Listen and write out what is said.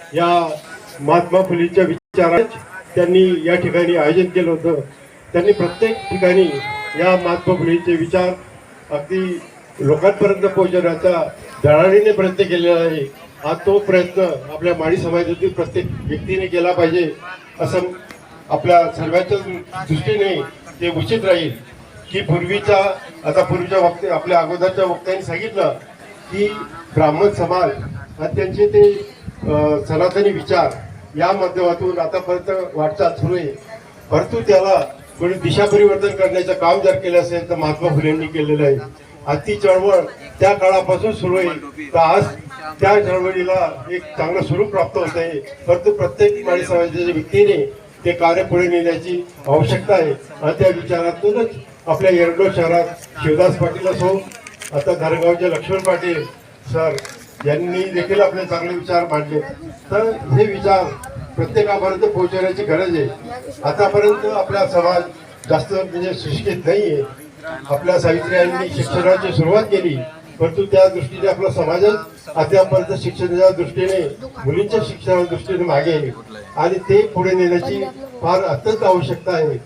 या महात्मा फुलेच्या विचारात त्यांनी या ठिकाणी आयोजन केलं होतं. त्यांनी प्रत्येक ठिकाणी या महात्मा फुलेचे विचार अगदी लोकांपर्यंत पोहोचवण्याचा धडाडीने प्रयत्न केलेला आहे. हा तो प्रयत्न आपल्या माळी समाजातील प्रत्येक व्यक्तीने केला पाहिजे असं आपल्या सर्वांच्या दृष्टीने ते उचित राहील. की पूर्वीच्या आता पूर्वीच्या वक्ते आपल्या अगोदरच्या वक्त्यांनी सांगितलं की ब्राह्मण समाज आणि त्यांचे ते सनातनी विचार या माध्यमातून आतापर्यंत वाटचाल सुरू आहे. परंतु त्याला थोडी दिशा परिवर्तन करण्याचं काम जर केलं असेल तर महात्मा फुलेंनी केलेलं आहे. आणि ती चळवळ त्या काळापासून सुरू आहे. तर आज त्या चळवळीला एक चांगलं स्वरूप प्राप्त होत आहे. परंतु प्रत्येक माळी समाजाच्या व्यक्तीने ते कार्य पुढे नेण्याची आवश्यकता आहे. आणि त्या विचारातूनच आपल्या येरडो शहरात शिवदास पाटील असो आता धारगावचे लक्ष्मण पाटील सर यांनी देखील आपले चांगले विचार मांडले. तर हे विचार प्रत्येकापर्यंत पोहोचवण्याची गरज आहे. आतापर्यंत आपला समाज जास्त म्हणजे सुशिक्षित नाहीये. आपल्या सावित्रीयांनी शिक्षणाची सुरुवात केली परंतु त्या दृष्टीने आपला समाजच आतापर्यंत शिक्षणाच्या दृष्टीने मुलींच्या शिक्षणाच्या दृष्टीने मागे आहे. आणि ते पुढे नेण्याची फार अत्यंत आवश्यकता आहे.